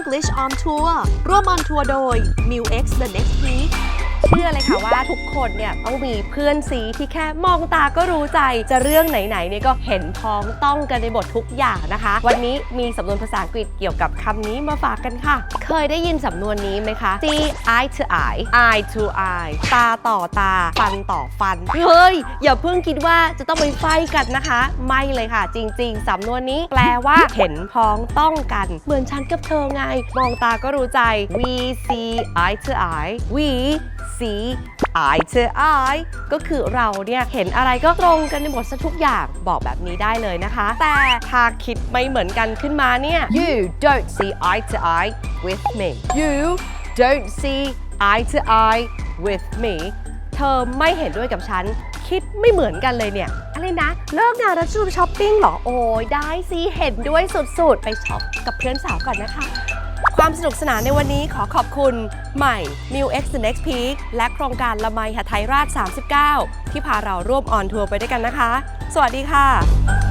English on Tour ร่วม on ทัวร์โดย m i l X The Next เชื่อเลยค่ะว่าทุกคนเนี่ยต้องมีเพื่อนซีที่แค่มองตาก็รู้ใจจะเรื่องไหนๆเนี่ยก็เห็นพ้องต้องกันในบททุกอย่างนะคะ วันนี้มีสำนวนภาษาอังกฤษเกี่ยวกับคำนี้มาฝากกันค่ะ เคยได้ยินสำนวนนี้ไหมคะ see eye to eye eye to eye ตาต่อตา ฟันต่อฟัน เฮ้ย อย่าเพิ่งคิดว่าจะต้องไปไฟกันนะคะ ไม่เลยค่ะ จริง ๆสำนวนนี้แปลว่าเห็นพ้องต้องกัน เหมือนฉันกับเธอไง มองตาก็รู้ใจ we see eye to eye we see eye to eye ก็คือเราเนี่ยเห็นอะไรก็ตรงกันในหมดซะทุกอย่างบอกแบบนี้ได้เลยนะคะ แต่ถ้าคิดไม่เหมือนกันขึ้นมาเนี่ย you don't see eye to eye with me you don't see eye to eye with me เธอไม่เห็นด้วยกับฉัน คิดไม่เหมือนกันเลยเนี่ย อะไรนะ เลิกงานแล้วจะไปช้อปปิ้งเหรอ โอ้ยได้สิ เห็นด้วยสุดๆ ไปช็อปกับเพื่อนสาวก่อนนะคะ ความสนุกสนานในวันนี้ขอขอบคุณใหม่ New X The Next Peak และโครงการละไมหทัยราช 39 ที่พาเราร่วมออนทัวร์ไปด้วยกันนะคะ สวัสดีค่ะ